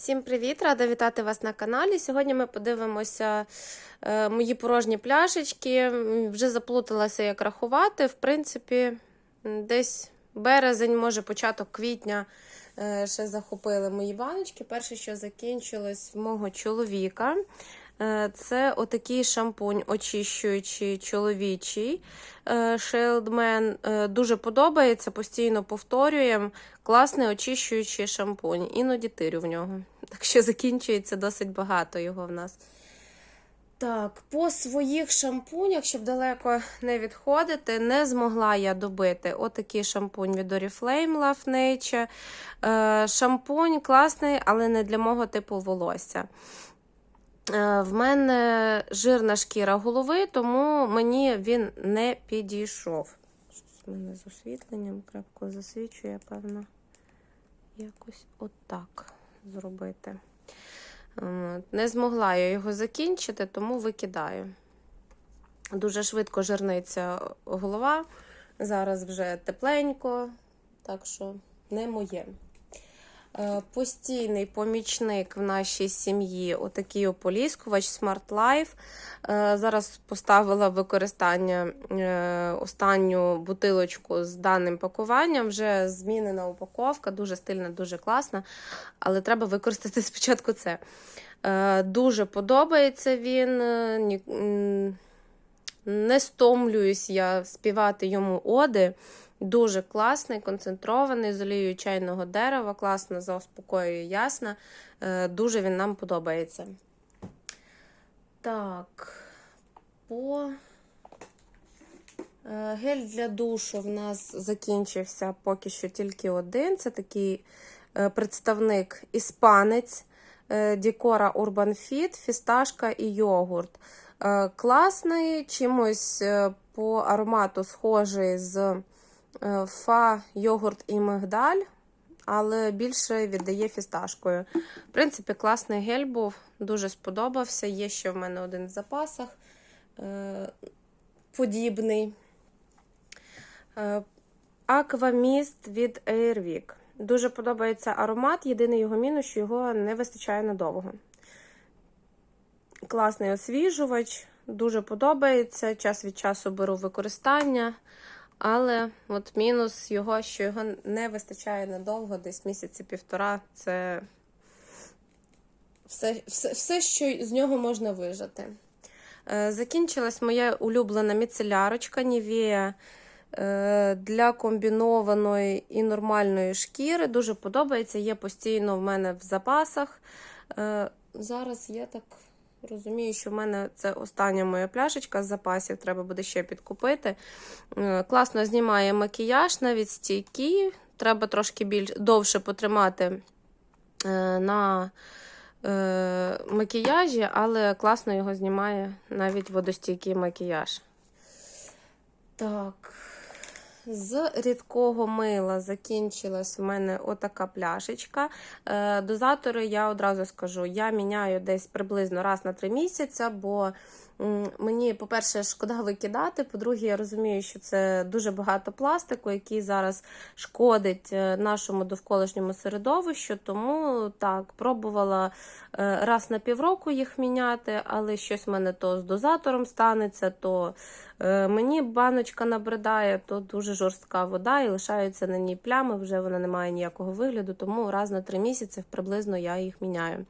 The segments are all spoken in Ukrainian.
Всім привіт! Рада вітати вас на каналі. Сьогодні ми подивимося е, мої порожні пляшечки. Вже заплуталася, як рахувати. В принципі, десь березень, може, початок квітня е, ще захопили мої баночки. Перше, що закінчилось в мого чоловіка. Е, Це отакий шампунь очищуючий чоловічий. Шейлдмен Е, дуже подобається, постійно повторюємо. Класний очищуючий шампунь. Іноді тирю в нього. Так що закінчується досить багато його в нас. Так, по своїх шампунях, щоб далеко не відходити, не змогла я добити отакий шампунь від Oriflame Love Nature. Е, шампунь класний, але не для мого типу волосся. Е, В мене жирна шкіра голови, тому мені він не підійшов. Щось в мене з освітленням крапко засвічує, певно, якось отак зробити. Не змогла я його закінчити, тому викидаю. Дуже швидко жирниться голова. Зараз вже тепленько, так що не моє. Е, Постійний помічник в нашій сім'ї отакий ополіскувач Smart Life. Е, Зараз поставила використання е, останню бутилочку з даним пакуванням. Вже змінена упаковка, дуже стильна, дуже класна. Але треба використати спочатку це. Дуже подобається він. Не стомлююсь я співати йому оди. Дуже класний, концентрований, з олією чайного дерева, класно заспокоює ясно. Е, Дуже він нам подобається. Так, по е, гель для душу в нас закінчився поки що тільки один. Це такий е, представник іспанець Дікора Urban Fit, фісташка і йогурт. Класний, чимось по аромату схожий з фа, йогурт і мигдаль, але більше віддає фісташкою. В принципі, класний гель був, дуже сподобався. Є ще в мене один в запасах е, подібний. Е, Акваміст від Airwick. Дуже подобається аромат. Єдиний його мінус, що його не вистачає надовго. Класний освіжувач, дуже подобається. Час від часу беру використання. Але от мінус його, що його не вистачає надовго, десь місяці півтора. Це все, все, все що з нього можна вижати. Е, Закінчилась моя улюблена міцелярочка Нівея е, для комбінованої і нормальної шкіри. Дуже подобається. Є постійно в мене в запасах. Е, Зараз я так розумію, що в мене це остання моя пляшечка з запасів, треба буде ще підкупити. Е, Класно знімає макіяж, навіть стійкий. Треба трошки більш довше потримати е, на е, макіяжі, але класно його знімає навіть водостійкий макіяж. Так. З рідкого мила закінчилась в мене отака пляшечка. Е, Дозатори я одразу скажу, я міняю десь приблизно раз на три місяці, бо мені, по-перше, шкода викидати. По-друге, я розумію, що це дуже багато пластику, який зараз шкодить е, нашому довколишньому середовищу. Тому так, пробувала е, раз на півроку їх міняти, але щось в мене то з дозатором станеться, то Е, Мені баночка набридає, то дуже жорстка вода і лишаються на ній плями, вже вона не має ніякого вигляду, тому раз на три місяці приблизно я їх міняю.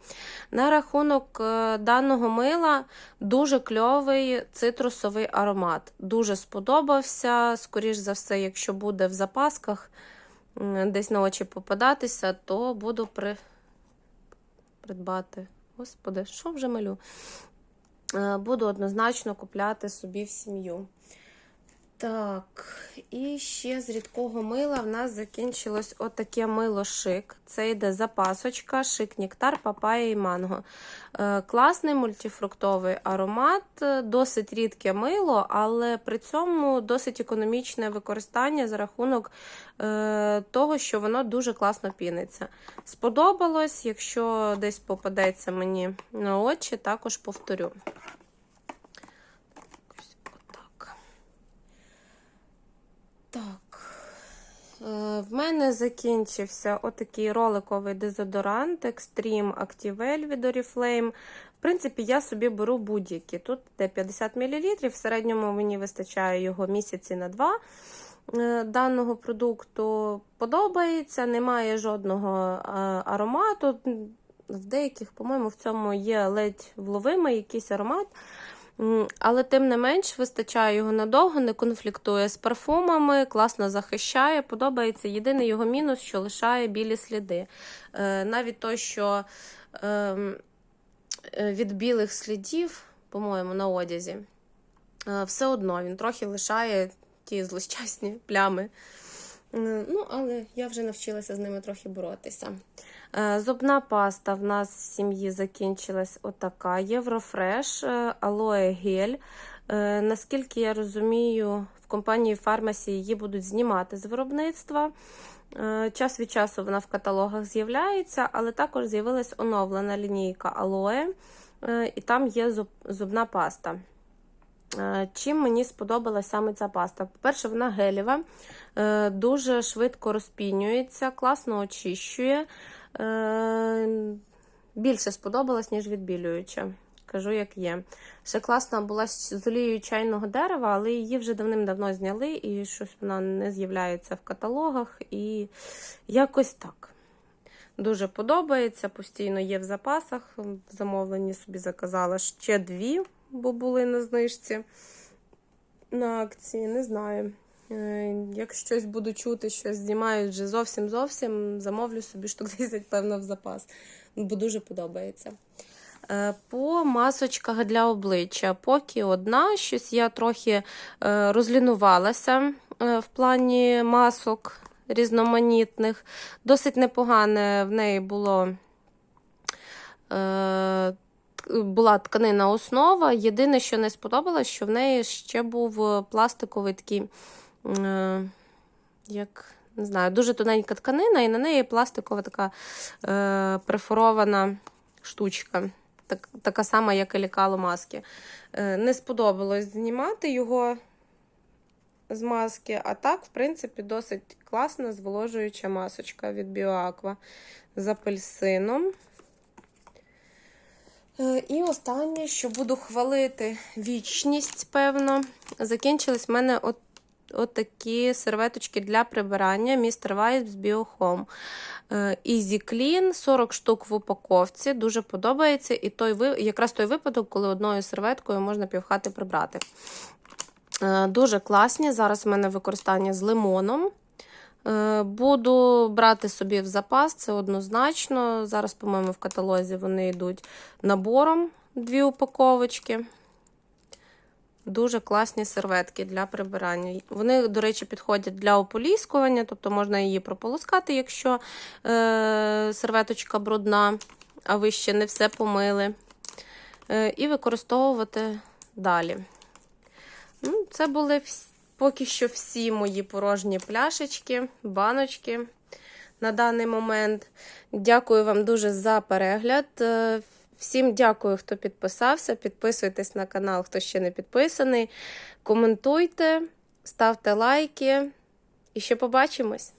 На рахунок даного мила дуже кльовий цитрусовий аромат. Дуже сподобався. Скоріш за все, якщо буде в запасках десь на очі попадатися, то буду при... придбати. Господи, що вже малю? Е, буду однозначно купляти собі в сім'ю. Так, і ще з рідкого мила в нас закінчилось отаке мило шик. Це йде запасочка, шик нектар, папая і манго. Е, класний мультифруктовий аромат, е, досить рідке мило, але при цьому досить економічне використання за рахунок е, того, що воно дуже класно піниться. Сподобалось, якщо десь попадеться мені на очі, також повторю. Ось отак. Так. Е, В мене закінчився отакий роликовий дезодорант Extreme Activell від Oriflame. В принципі, я собі беру будь-які. Тут йде 50 мл, в середньому мені вистачає його місяці на два е, даного продукту. Подобається, немає жодного е, аромату. В деяких, по-моєму, в цьому є ледь вловимий якийсь аромат. Але тим не менш вистачає його надовго, не конфліктує з парфумами, класно захищає. Подобається єдиний його мінус, що лишає білі сліди. Е, Навіть то, що ем, е, від білих слідів, по-моєму, на одязі, е, все одно він трохи лишає ті злощасні плями. Е, Ну, але я вже навчилася з ними трохи боротися. Е, Зубна паста в нас в сім'ї закінчилась отака. Єврофреш, е, алоe гель. Наскільки я розумію, в компанії Фармасі її будуть знімати з виробництва. Час від часу вона в каталогах з'являється, але також з'явилась оновлена лінійка алоe, е, і там є зуб- зубна паста. Е, Чим мені сподобалася саме ця паста? По-перше, вона гелєва, е, дуже швидко розпінюється, класно очищує. Е, Більше сподобалась, ніж відбілююча. Кажу, як є. Ще класна була з олією чайного дерева, але її вже давним-давно зняли, і щось вона не з'являється в каталогах. І якось так. Дуже подобається, постійно є в запасах. В замовленні собі заказала ще дві, бо були на знижці на акції. Не знаю. Е, Як щось буду чути, щось знімають вже зовсім зовсім, замовлю собі штук 10, певно, в запас. Бо дуже подобається. Е, По масочках для обличчя, поки одна, щось я трохи е, розлінувалася в плані масок різноманітних. Досить непогане в неї було. Е, Була тканина основа. Єдине, що не сподобалось, що в неї ще був пластиковий такий, е, як не знаю, дуже тоненька тканина, і на неї пластикова така е, перфорована штучка. Так, така сама, як і лікало маски. Е, не сподобалось знімати його з маски, а так, в принципі, досить класна зволожуюча масочка від BioAqua з апельсином. Е, І останнє, що буду хвалити вічність, певно. Закінчились в мене от, от такі серветочки для прибирання Mr. З BioHome. Easy Clean, 40 штук в упаковці. Дуже подобається. І той, якраз той випадок, коли одною серветкою можна півхати прибрати. Е, Дуже класні. Зараз в мене використання з лимоном. Е, Буду брати собі в запас, це однозначно. Зараз, по-моєму, в каталозі вони йдуть набором дві упаковочки. Дуже класні серветки для прибирання. Вони, до речі, підходять для ополіскування, тобто можна її прополоскати, якщо е, серветочка брудна, а ви ще не все помили. Е, і використовувати далі. Ну, це були вс- поки що всі мої порожні пляшечки, баночки на даний момент. Дякую вам дуже за перегляд. Е, Всім дякую, хто підписався. Підписуйтесь на канал, хто ще не підписаний. Коментуйте, ставте лайки. І ще побачимось!